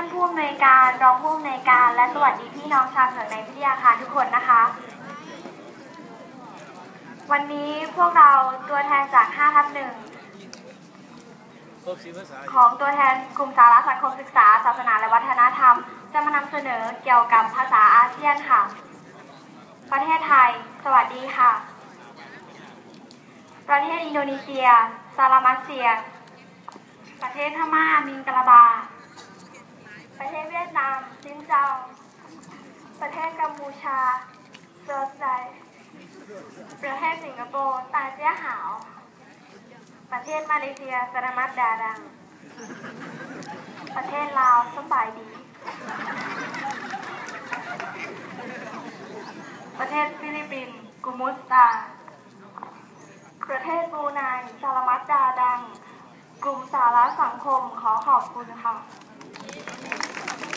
านผู้อำนวยการรองผู้อำนวยการ และสวัสดีพี่น้องชาวเสือในวิทยาคารทุกคนนะคะ วันนี้พวกเราตัวแทนจาก5ทับหนึ่งของตัวแทนกลุ่มสาระสังคมศึกษา ศาสนาและวัฒนธรรม จะมานำเสนอเกี่ยวกับภาษาอาเซียนค่ะ ประเทศไทย สวัสดีค่ะ ประเทศอินโดนีเซีย ซาลามัสเซีย ประเทศพม่ามิงกะลาบา ประเทศเวียดนาม ซินเจ้า ประเทศกัมพูชาเซิร์ฟไดประเทศสิงคโปร์ตาเจี้ยหาว ประเทศมาเลเซียสรามัดดาดัง ประเทศลาวสบายดี ประเทศฟิลิปปินส์กุมุสตา ประเทศบรูไนสารมัดดาดัง กลุ่มสาระสังคมขอขอบคุณค่ะ